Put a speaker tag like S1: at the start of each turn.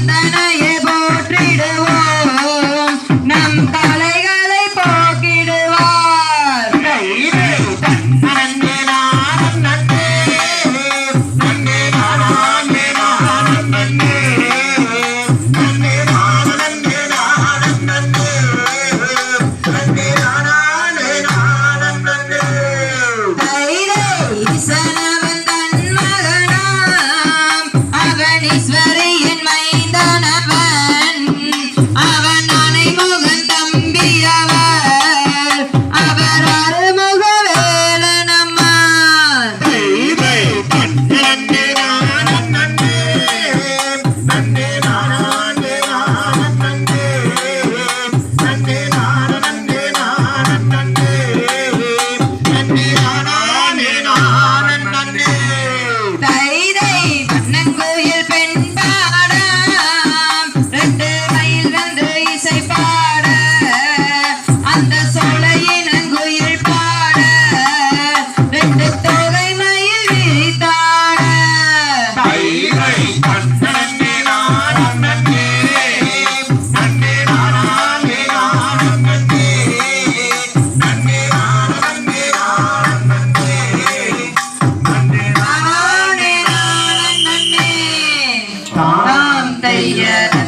S1: கண்ணனையே போற்றிடுவோம். நம் தலை அவனீஸ்வரியின் மைந்தனவன் Yeah.